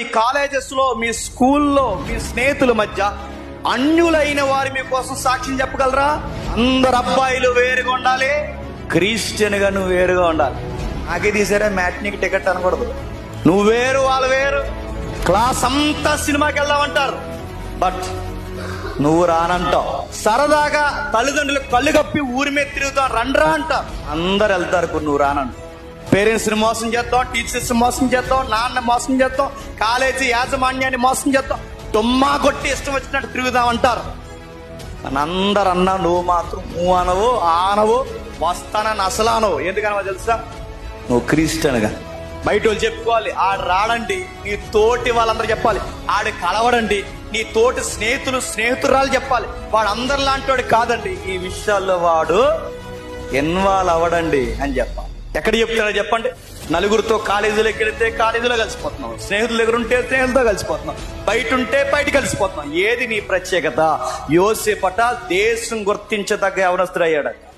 మీ కాలేజెస్లో మీ స్కూల్లో మీ స్నేహితుల మధ్య అన్యులైన వారి మీకోసం సాక్ష్యం చెప్పగలరా? అందరు అబ్బాయిలు వేరుగా ఉండాలి క్రిస్టియన్గా నువ్వు వేరుగా ఉండాలి. నాకే తీసారా మ్యాట్నీకి టికెట్ అనకూడదు. నువ్వు వేరు వాళ్ళు వేరు. క్లాస్ అంతా సినిమాకి వెళ్దామంటారు. బట్ నువ్వు రానంటావు. సరదాగా తల్లిదండ్రులు కళ్ళు కప్పి ఊరి మీద తిరుగుతావు రండ్రా అంటారు అందరు వెళ్తారు నువ్వు రానంటావు. పేరెంట్స్ని మోసం చేద్దాం టీచర్స్ మోసం చేద్దాం నాన్న మోసం చేద్దాం కాలేజీ యాజమాన్యాన్ని మోసం చేద్దాం. తుమ్మా కొట్టి ఇష్టం వచ్చినట్టు తిరుగుదాం అంటారు అందరు అన్నా నువ్వు మాత్రం నువ్వు అనవు ఆనవు వస్తానని అసలు అనవు. ఎందుకనో తెలుసా? నువ్వు క్రిస్టియన్గా. బయట వాళ్ళు చెప్పుకోవాలి ఆడు రాడండి నీ తోటి వాళ్ళందరూ చెప్పాలి. ఆడు కలవడండి నీ తోటి స్నేహితులు స్నేహితురాలు చెప్పాలి. వాడు అందరు లాంటి కాదండి. ఈ విషయాల్లో వాడు ఇన్వాల్వ్ అవ్వడండి అని చెప్పాలి. ఎక్కడ చెప్తారో చెప్పండి. నలుగురితో కాలేజీలో ఎక్కడితే కాలేజీలో కలిసిపోతున్నాం. స్నేహితుల దగ్గర ఉంటే స్నేహితులతో కలిసిపోతున్నాం. బయట ఉంటే బయట కలిసిపోతున్నాం. ఏది నీ ప్రత్యేకత? యోసేపట దేశం గుర్తించదగ్గ యవనస్తుడు అయ్యాడు.